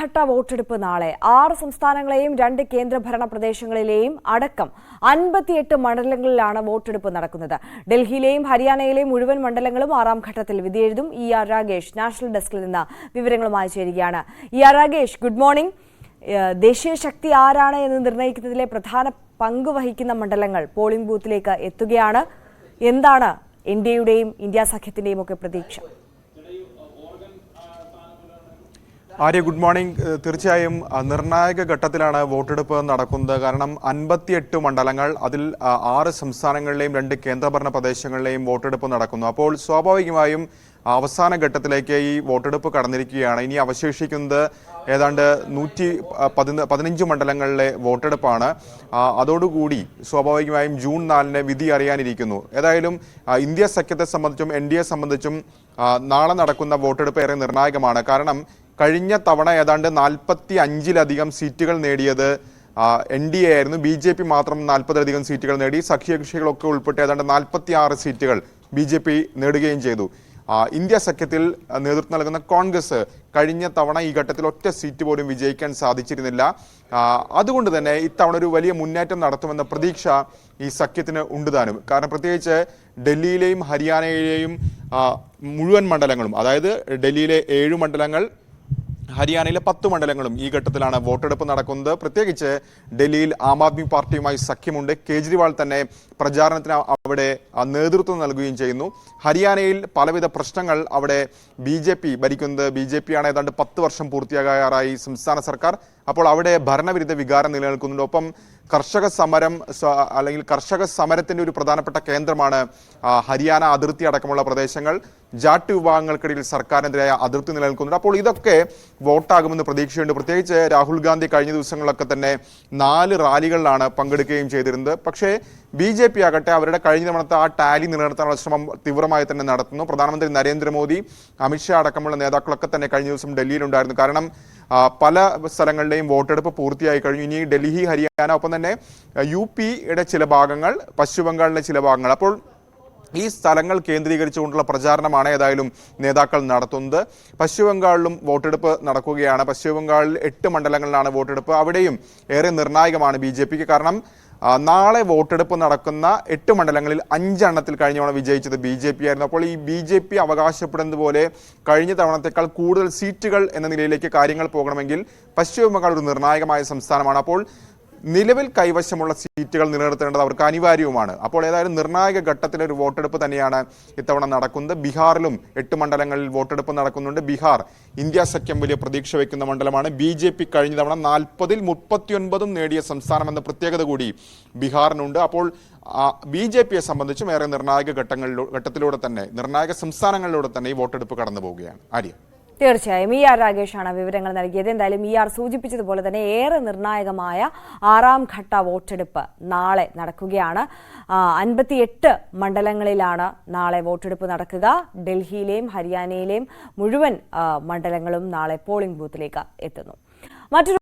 ഘട്ട വോട്ടെടുപ്പ് നാളെ. ആറ് സംസ്ഥാനങ്ങളെയും രണ്ട് കേന്ദ്രഭരണ പ്രദേശങ്ങളിലെയും അടക്കം അൻപത്തിയെട്ട് മണ്ഡലങ്ങളിലാണ് വോട്ടെടുപ്പ് നടക്കുന്നത്. ഡൽഹിയിലെയും ഹരിയാനയിലെയും മുഴുവൻ മണ്ഡലങ്ങളും ആറാം ഘട്ടത്തിൽ വിധിയെഴുതും ഇ ആർ രാഗേഷ് നാഷണൽ ഡെസ്കിൽ നിന്ന് വിവരങ്ങളുമായി ചേരുകയാണ്. E R Ragesh good morning. ദേശീയ ശക്തി ആരാണ് എന്ന് നിർണയിക്കുന്നതിലെ പ്രധാന പങ്ക് വഹിക്കുന്ന മണ്ഡലങ്ങൾ പോളിംഗ് ബൂത്തിലേക്ക് എത്തുകയാണ്. എന്താണ് ഇന്ത്യയുടെയും ഇന്ത്യ സഖ്യത്തിന്റെയും ഒക്കെ പ്രതീക്ഷ? Arya good morning. തീർച്ചയായും നിർണായക ഘട്ടത്തിലാണ് വോട്ടെടുപ്പ് നടക്കുന്നത്. കാരണം അൻപത്തിയെട്ട് മണ്ഡലങ്ങൾ അതിൽ ആറ് സംസ്ഥാനങ്ങളിലെയും രണ്ട് കേന്ദ്രഭരണ പ്രദേശങ്ങളിലെയും വോട്ടെടുപ്പ് നടക്കുന്നു. അപ്പോൾ സ്വാഭാവികമായും അവസാന ഘട്ടത്തിലേക്ക് ഈ വോട്ടെടുപ്പ് കടന്നിരിക്കുകയാണ്. ഇനി അവശേഷിക്കുന്നത് ഏതാണ്ട് നൂറ്റി പതിന പതിനഞ്ച് മണ്ഡലങ്ങളിലെ വോട്ടെടുപ്പാണ്. അതോടുകൂടി സ്വാഭാവികമായും ജൂൺ നാലിന് വിധി അറിയാനിരിക്കുന്നു. ഏതായാലും ഇന്ത്യ സഖ്യത്തെ സംബന്ധിച്ചും എൻ ഡി എ സംബന്ധിച്ചും നാളെ നടക്കുന്ന വോട്ടെടുപ്പ് ഏറെ നിർണായകമാണ്. കാരണം കഴിഞ്ഞ തവണ ഏതാണ്ട് നാൽപ്പത്തി അഞ്ചിലധികം സീറ്റുകൾ നേടിയത് എൻ ഡി എ ആയിരുന്നു. ബി ജെ പി മാത്രം നാൽപ്പതിലധികം സീറ്റുകൾ നേടി. സഖ്യകക്ഷികളൊക്കെ ഉൾപ്പെട്ട് ഏതാണ്ട് നാൽപ്പത്തി ആറ് സീറ്റുകൾ ബി ജെ പി നേടുകയും ചെയ്തു. ഇന്ത്യ സഖ്യത്തിൽ നേതൃത്വം നൽകുന്ന കോൺഗ്രസ് കഴിഞ്ഞ തവണ ഈ ഘട്ടത്തിൽ ഒറ്റ സീറ്റ് പോലും വിജയിക്കാൻ സാധിച്ചിരുന്നില്ല. അതുകൊണ്ട് തന്നെ ഇത്തവണ ഒരു വലിയ മുന്നേറ്റം നടത്തുമെന്ന പ്രതീക്ഷ ഈ സഖ്യത്തിന് ഉണ്ടുതാനും കാരണം പ്രത്യേകിച്ച് ഡൽഹിയിലെയും ഹരിയാനയിലെയും മുഴുവൻ മണ്ഡലങ്ങളും അതായത് ഡൽഹിയിലെ ഏഴ് മണ്ഡലങ്ങൾ ഹരിയാനയിലെ പത്ത് മണ്ഡലങ്ങളും ഈ ഘട്ടത്തിലാണ് വോട്ടെടുപ്പ് നടക്കുന്നത്. പ്രത്യേകിച്ച് ഡൽഹിയിൽ ആം ആദ്മി പാർട്ടിയുമായി സഖ്യമുണ്ട്. കേജ്രിവാൾ തന്നെ പ്രചാരണത്തിന് അവിടെ നേതൃത്വം നൽകുകയും ചെയ്യുന്നു. ഹരിയാനയിൽ പലവിധ പ്രശ്നങ്ങൾ അവിടെ ബി ഭരിക്കുന്നത്. ബി ജെ പി ആണ് ഏതാണ്ട് പത്ത് വർഷം പൂർത്തിയാകാറായി സംസ്ഥാന സർക്കാർ അപ്പോൾ അവിടെ ഭരണവിരുദ്ധ വികാരം നിലനിൽക്കുന്നുണ്ട്. ഒപ്പം കർഷക സമരം അല്ലെങ്കിൽ കർഷക സമരത്തിന്റെ ഒരു പ്രധാനപ്പെട്ട കേന്ദ്രമാണ് ഹരിയാന അതിർത്തി അടക്കമുള്ള പ്രദേശങ്ങൾ. ജാട്ട് വിഭാഗങ്ങൾക്കിടയിൽ സർക്കാരിനെതിരായ അതിർത്തി നിലനിൽക്കുന്നുണ്ട്. അപ്പോൾ ഇതൊക്കെ വോട്ടാകുമെന്ന് പ്രതീക്ഷയുണ്ട് പ്രത്യേകിച്ച് രാഹുൽ ഗാന്ധി കഴിഞ്ഞ ദിവസങ്ങളിലൊക്കെ തന്നെ നാല് റാലികളിലാണ് പങ്കെടുക്കുകയും ചെയ്തിരുന്നത്. പക്ഷേ ബി ജെ പി ആകട്ടെ അവരുടെ കഴിഞ്ഞ തവണത്തെ ആ ടാലി നിലനിർത്താനുള്ള ശ്രമം തീവ്രമായി തന്നെ നടത്തുന്നു. പ്രധാനമന്ത്രി നരേന്ദ്രമോദി അമിത്ഷാ അടക്കമുള്ള നേതാക്കളൊക്കെ തന്നെ കഴിഞ്ഞ ദിവസം ഡൽഹിയിലുണ്ടായിരുന്നു. കാരണം പല പല സ്ഥലങ്ങളിലെയും വോട്ടെടുപ്പ് പൂർത്തിയായി കഴിഞ്ഞു. ഇനി ഡൽഹി ഹരിയാന ഒപ്പം തന്നെ യു പിയുടെ ചില ഭാഗങ്ങൾ പശ്ചിമ ബംഗാളിലെ ചില ഭാഗങ്ങൾ. അപ്പോൾ ഈ സ്ഥലങ്ങൾ കേന്ദ്രീകരിച്ചുകൊണ്ടുള്ള പ്രചാരണമാണ് ഏതായാലും നേതാക്കൾ നടത്തുന്നത്. പശ്ചിമബംഗാളിലും വോട്ടെടുപ്പ് നടക്കുകയാണ്. പശ്ചിമബംഗാളിൽ എട്ട് മണ്ഡലങ്ങളിലാണ് വോട്ടെടുപ്പ്. അവിടെയും ഏറെ നിർണായകമാണ് ബി ജെ പിക്ക്. കാരണം നാളെ വോട്ടെടുപ്പ് നടക്കുന്ന എട്ട് മണ്ഡലങ്ങളിൽ അഞ്ചെണ്ണത്തിൽ കഴിഞ്ഞ തവണ വിജയിച്ചത് ബി ജെ പി ആയിരുന്നു. അപ്പോൾ ഈ ബി ജെ പി അവകാശപ്പെടുന്നത് പോലെ കഴിഞ്ഞ തവണത്തേക്കാൾ കൂടുതൽ സീറ്റുകൾ എന്ന നിലയിലേക്ക് കാര്യങ്ങൾ പോകണമെങ്കിൽ പശ്ചിമ ബംഗാൾ ഒരു നിർണായകമായ സംസ്ഥാനമാണ്. അപ്പോൾ നിലവിൽ കൈവശമുള്ള സീറ്റുകൾ നിലനിർത്തേണ്ടത് അവർക്ക് അനിവാര്യവുമാണ്. അപ്പോൾ ഏതായാലും നിർണായക ഘട്ടത്തിലെ ഒരു വോട്ടെടുപ്പ് തന്നെയാണ് ഇത്തവണ നടക്കുന്നത്. ബീഹാറിലും എട്ട് മണ്ഡലങ്ങളിൽ വോട്ടെടുപ്പ് നടക്കുന്നുണ്ട്. ബീഹാർ ഇന്ത്യ സഖ്യം വലിയ പ്രതീക്ഷ വയ്ക്കുന്ന മണ്ഡലമാണ്. ബി ജെ പി കഴിഞ്ഞ തവണ നാൽപ്പതിൽ മുപ്പത്തിയൊൻപതും നേടിയ സംസ്ഥാനമെന്ന പ്രത്യേകത കൂടി ബീഹാറിനുണ്ട്. അപ്പോൾ ബി ജെ പിയെ സംബന്ധിച്ചും ഏറെ നിർണായക ഘട്ടങ്ങളിലൂ ഘട്ടത്തിലൂടെ തന്നെ നിർണായക സംസ്ഥാനങ്ങളിലൂടെ തന്നെ ഈ വോട്ടെടുപ്പ് കടന്നു പോവുകയാണ് ആര്യ? തീർച്ചയായും ഇ ആർ രാഗേഷാണ് വിവരങ്ങൾ നൽകിയത്. എന്തായാലും ഇ ആർ സൂചിപ്പിച്ചതുപോലെ തന്നെ ഏറെ നിർണായകമായ ആറാം ഘട്ട വോട്ടെടുപ്പ് നാളെ നടക്കുകയാണ്. അൻപത്തിയെട്ട് മണ്ഡലങ്ങളിലാണ് നാളെ വോട്ടെടുപ്പ് നടക്കുക. ഡൽഹിയിലെയും ഹരിയാനയിലെയും മുഴുവൻ മണ്ഡലങ്ങളും നാളെ പോളിംഗ് ബൂത്തിലേക്ക് എത്തുന്നു. മറ്റൊരു